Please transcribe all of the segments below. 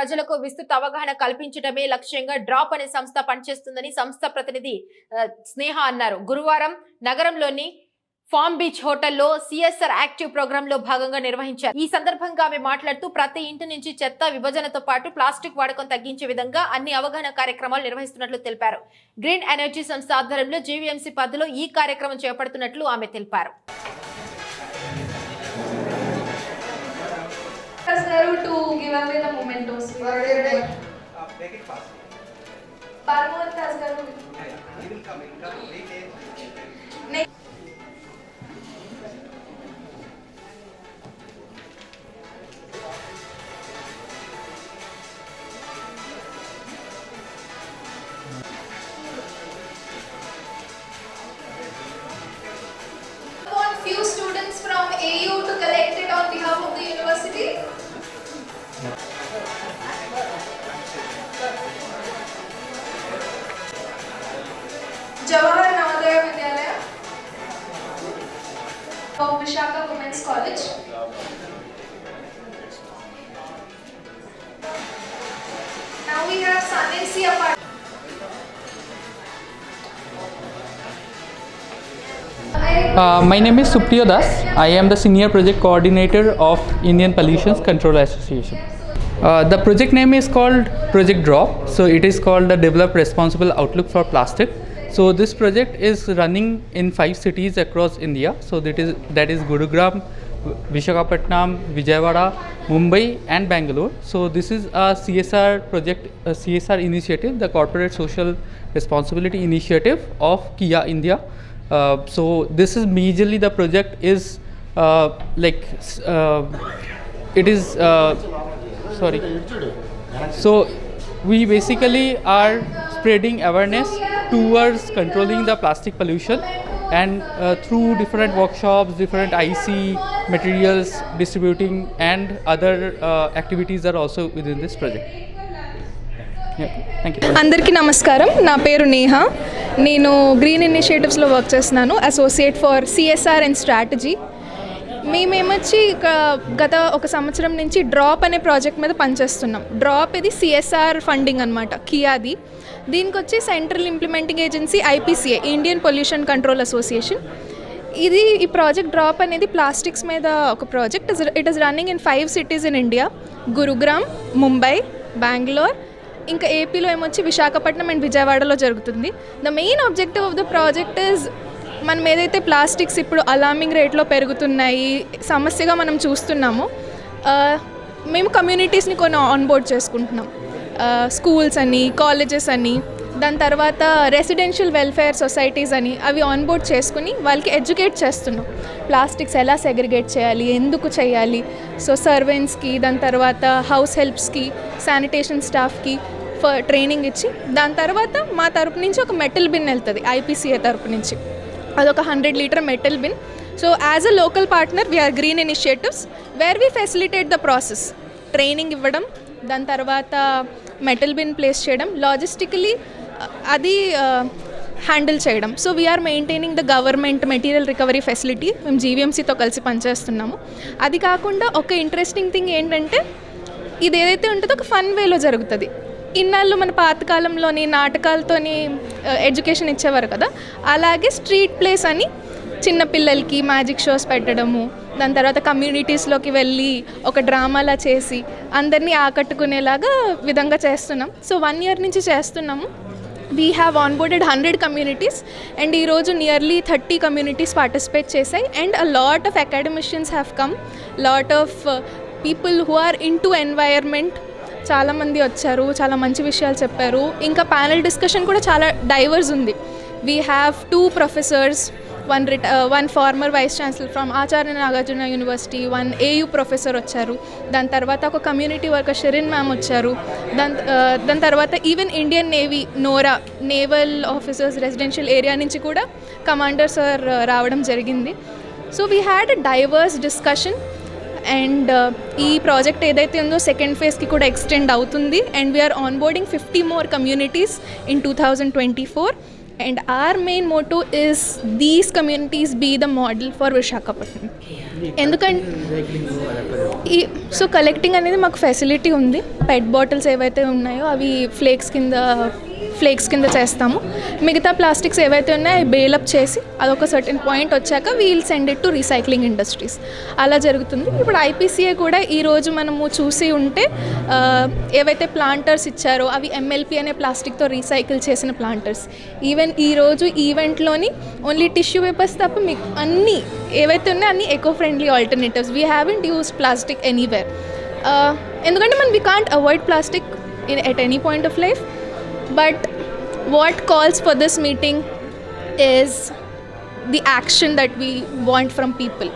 ప్రజలకు విస్తృత అవగాహన కల్పించడమే లక్ష్యంగా డ్రాప్ అనే సంస్థ పనిచేస్తుందని సంస్థ ప్రతినిధి స్నేహ అన్నారు. గురువారం నగరంలోని ఫామ్ బీచ్ హోటల్లో సిఎస్ఆర్ యాక్టివ్ ప్రోగ్రామ్లో భాగంగా నిర్వహించారు. ఈ సందర్భంగా ఆమె మాట్లాడుతూ ప్రతి ఇంటి నుంచి చెత్త విభజనతో పాటు ప్లాస్టిక్ వాడకం తగ్గించే విధంగా అన్ని అవగాహన కార్యక్రమాలు నిర్వహిస్తున్నట్లు తెలిపారు. గ్రీన్ ఎనర్జీ సంస్థ ఆధ్వర్యంలో జీవీఎంసీ పద్ధతిలో ఈ కార్యక్రమం చేపడుతున్నట్లు ఆమె తెలిపారు. Kaznaru to give away the mementos. Uh, make it fast. Parmo and Kaznaru. Yeah, he will come. He come. Wait, wait. Of Vishaka Women's College. Now we have and Sea apart. Uh, my name is Supriyo Das. I am the Senior Project Coordinator of Indian Pollution Control Association. Uh, the project name is called Project Drop. So it is called the Develop Responsible Outlook for Plastic. So this project is running in five cities across India. So that is that is Gurugram, Vishakhapatnam, Vijayawada, Mumbai, and Bangalore. So this is a CSR project, a CSR initiative, the Corporate Social Responsibility Initiative of Kia India. Uh, so this is majorly the project is uh, like uh, it is uh, sorry so we basically are spreading awareness towards controlling the plastic pollution and uh, through different workshops different ic materials distributing and other uh, activities are also within this project అందరికీ నమస్కారం నా పేరు నేహ నేను green ఇనిషియేటివ్స్లో work చేస్తున్నాను associate for CSR and strategy మేమేమొచ్చి ఇక గత ఒక సంవత్సరం నుంచి డ్రాప్ అనే ప్రాజెక్ట్ మీద పనిచేస్తున్నాం డ్రాప్ ఇది సిఎస్ఆర్ ఫండింగ్ అనమాట కియాది దీనికి వచ్చి central implementing agency IPCA Indian Pollution Control Association ఇది ఈ ప్రాజెక్ట్ డ్రాప్ అనేది ప్లాస్టిక్స్ మీద ఒక project. It is running in five cities in India Gurugram Mumbai Bengaluru ఇంకా ఏపీలో ఏమొచ్చి విశాఖపట్నం అండ్ విజయవాడలో జరుగుతుంది. The main objective of the project is మనం ఏదైతే ప్లాస్టిక్స్ ఇప్పుడు అలార్మింగ్ రేట్లో పెరుగుతున్నాయి సమస్యగా మనం చూస్తున్నామో మేము కమ్యూనిటీస్ని కొన్ని ఆన్బోర్డ్ చేసుకుంటున్నాం. స్కూల్స్ అని కాలేజెస్ అని దాని తర్వాత రెసిడెన్షియల్ వెల్ఫేర్ సొసైటీస్ అని అవి ఆన్బోర్డ్ చేసుకుని వాళ్ళకి ఎడ్యుకేట్ చేస్తున్నాం. ప్లాస్టిక్స్ ఎలా సెగ్రిగేట్ చేయాలి ఎందుకు చేయాలి సో సర్వెంట్స్కి దాని తర్వాత హౌస్ హెల్ప్స్కి శానిటేషన్ స్టాఫ్కి ఫర్ ట్రైనింగ్ ఇచ్చి దాని తర్వాత మా తరపు నుంచి ఒక మెటల్ బిన్ వెళ్తుంది ఐపీసీఏ తరపు నుంచి. అదొక hundred litre metal bin so as a local partner we're Green Initiatives where we facilitate the process training ఇవ్వడం దాని తర్వాత మెటల్ బిన్ ప్లేస్ చేయడం. లాజిస్టికలీ అది హ్యాండిల్ చేయడం. So we're maintaining the government material recovery facility మేము జీవీఎంసీతో కలిసి పనిచేస్తున్నాము. అది కాకుండా ఒక ఇంట్రెస్టింగ్ థింగ్ ఏంటంటే ఇది ఏదైతే ఉంటుందో ఒక ఫన్ వేలో జరుగుతుంది. ఇన్నాళ్ళు మన పాతకాలంలోని నాటకాలతోని ఎడ్యుకేషన్ ఇచ్చేవారు కదా. అలాగే స్ట్రీట్ ప్లేస్ అని చిన్న పిల్లలకి మ్యాజిక్ షోస్ పెట్టడము దాని తర్వాత కమ్యూనిటీస్లోకి వెళ్ళి ఒక డ్రామాలా చేసి అందరినీ ఆకట్టుకునేలాగా విధంగా చేస్తున్నాం. సో వన్ ఇయర్ నుంచి చేస్తున్నాము. We have onboarded hundred communities and ఈరోజు నియర్లీ థర్టీ కమ్యూనిటీస్ పార్టిసిపేట్ చేశాయి and a lot of academicians have come lot of people who are into environment చాలామంది వచ్చారు చాలా మంచి విషయాలు చెప్పారు. ఇంకా ప్యానల్ డిస్కషన్ కూడా చాలా డైవర్స్ ఉంది. We have two professors one రిట one former vice chancellor from Acharya Nagarjuna university one AU professor వచ్చారు. దాని తర్వాత ఒక కమ్యూనిటీ వర్కర్ షెరిన్ మ్యామ్ వచ్చారు. దాని దాని తర్వాత ఈవెన్ ఇండియన్ నేవీ నోరా నేవల్ ఆఫీసర్స్ రెసిడెన్షియల్ ఏరియా నుంచి కూడా కమాండర్ సార్ రావడం జరిగింది. So we had a diverse discussion and ఈ ప్రాజెక్ట్ ఏదైతే ఉందో సెకండ్ ఫేజ్కి కూడా ఎక్స్టెండ్ అవుతుంది. And we're onboarding fifty more communities in two thousand twenty four and our main motto is these communities be the model for Visakhapatnam ఎందుకంటే ఈ so collecting అనేది మాకు ఫెసిలిటీ ఉంది. పెట్ బాటిల్స్ ఏవైతే ఉన్నాయో అవి ఫ్లేక్స్ కింద ఫ్లేక్స్ కింద చేస్తాము. మిగతా ప్లాస్టిక్స్ ఏవైతే ఉన్నాయో అవి బేలప్ చేసి అదొక సర్టెన్ పాయింట్ వచ్చాక we'll send it to recycling industries అలా జరుగుతుంది. ఇప్పుడు ఐపీసీఏ కూడా ఈరోజు మనము చూసి ఉంటే ఏవైతే ప్లాంటర్స్ ఇచ్చారో అవి ఎంఎల్పి అనే ప్లాస్టిక్తో రీసైకిల్ చేసిన ప్లాంటర్స్ ఈవెన్ ఈరోజు ఈవెంట్లోని ఓన్లీ టిష్యూ పేపర్స్ తప్ప మీకు అన్నీ ఏవైతే ఉన్నాయో అన్నీ eco friendly alternatives we haven't use plastic anywhere ఎందుకంటే మనం we can't avoid plastic in at any point of life but what calls for this meeting is the action that we want from people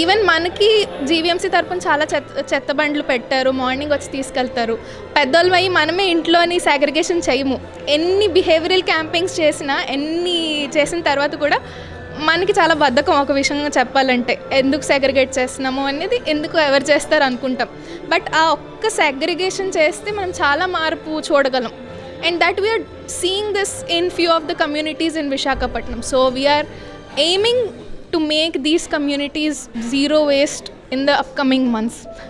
even మనకి GVMC తరపున చాలా చెత్త చెత్త బండ్లు పెట్టారు morning వచ్చి తీసుకెళ్తారు. పెద్దోళ్ళు అయ్యి మనమే ఇంట్లోని సాగ్రిగేషన్ చేయము. ఎన్ని బిహేవియరల్ క్యాంపింగ్స్ చేసినా ఎన్ని చేసిన తర్వాత కూడా మనకి చాలా బద్ధకం ఒక విషయంగా చెప్పాలంటే. ఎందుకు సెగ్రిగేట్ చేస్తున్నాము అనేది ఎందుకు ఎవరు చేస్తారు అనుకుంటాం. బట్ ఆ ఒక్క సెగ్రిగేషన్ చేస్తే మనం చాలా మార్పు చూడగలం. And that we are seeing this in few of the communities in Vishakhapatnam. So we are aiming to make these communities zero waste in the upcoming months.